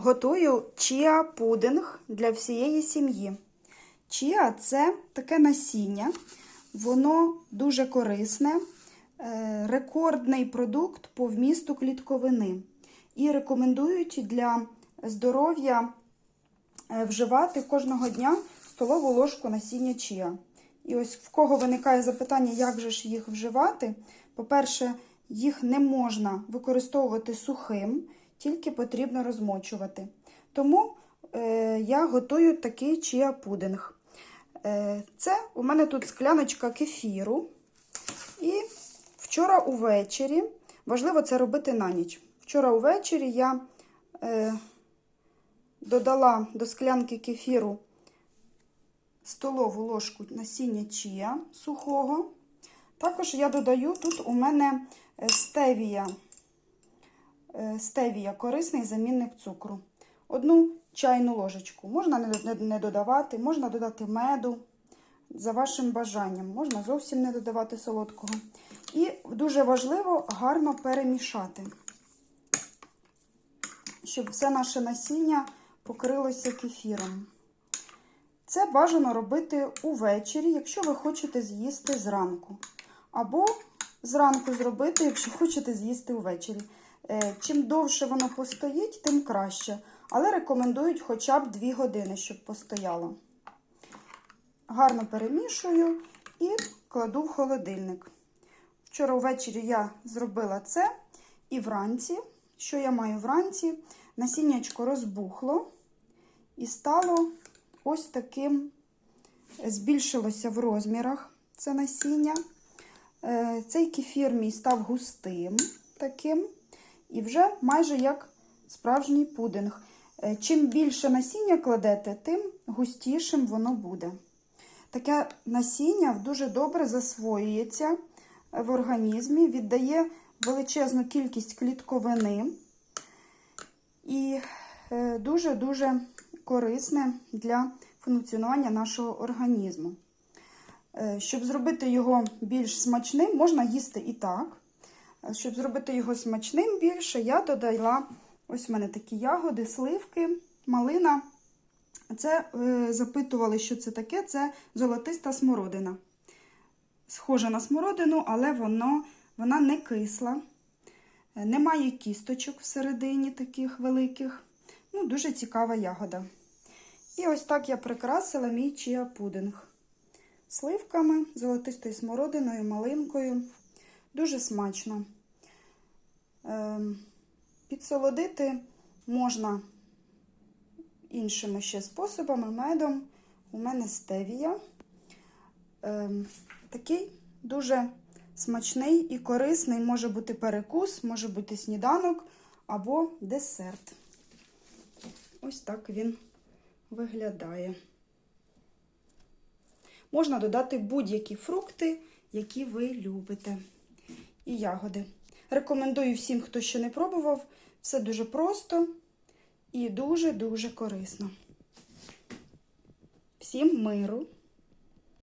готую чіа пудинг для всієї сім'ї. Чіа це таке насіння, воно дуже корисне, е, рекордний продукт по вмісту клітковини. І рекомендують для здоров'я е, вживати кожного дня столову ложку насіння чіа. І ось в кого виникає запитання, як же ж їх вживати. По-перше, їх не можна використовувати сухим, тільки потрібно розмочувати. Тому е, я готую такий чіа пудинг. Е, це у мене тут скляночка кефіру. І вчора увечері, важливо це робити на ніч. Вчора увечері я е, додала до склянки кефіру столову ложку насіння чія сухого. Також я додаю тут у мене е, стевія, стевія корисний замінник цукру. Одну чайну ложечку. Можна не додавати, можна додати меду за вашим бажанням. Можна зовсім не додавати солодкого. І дуже важливо гарно перемішати, щоб все наше насіння покрилося кефіром. Це бажано робити увечері, якщо ви хочете з'їсти зранку. Або зранку зробити, якщо хочете з'їсти увечері. Чим довше воно постоїть, тим краще. Але рекомендують хоча б 2 години, щоб постояло. Гарно перемішую і кладу в холодильник. Вчора ввечері я зробила це і вранці. Що я маю вранці? Насіннячко розбухло і стало ось таким, збільшилося в розмірах це насіння. Цей кефір мій став густим таким, і вже майже як справжній пудинг. Чим більше насіння кладете, тим густішим воно буде. Таке насіння дуже добре засвоюється в організмі, віддає величезну кількість клітковини і дуже-дуже корисне для функціонування нашого організму. Щоб зробити його більш смачним, можна їсти і так. Щоб зробити його смачним більше, я додала ось в мене такі ягоди, сливки, малина. Це е, запитували, що це таке. Це золотиста смородина. Схожа на смородину, але воно, вона не кисла, немає кісточок всередині таких великих. Ну, Дуже цікава ягода. І ось так я прикрасила мій чіа пудинг. Сливками, золотистою смородиною, малинкою. Дуже смачно. Ем, підсолодити можна іншими ще способами, медом. У мене стевія. Ем, такий дуже смачний і корисний може бути перекус, може бути сніданок або десерт. Ось так він виглядає. Можна додати будь-які фрукти, які ви любите. І ягоди. Рекомендую всім, хто ще не пробував. Все дуже просто і дуже-дуже корисно. Всім миру!